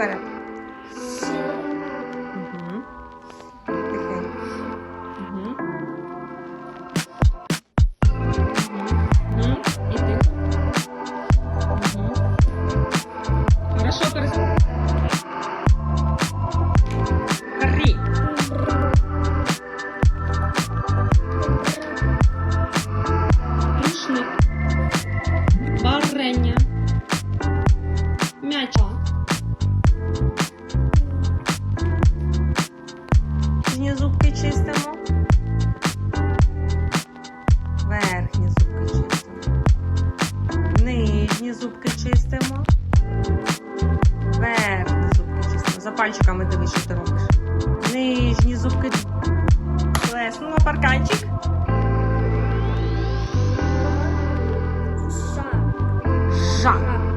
Para. Uhum. Uhum. Uhum. mhm. Uhum. mhm. mhm. aparecer. Нижні зубки чистимо. Верхні зубки чистимо. За пальчиками дивись, що ти робиш. Нижні зубки. Плеснула парканчик. Ша. Жа. Ша.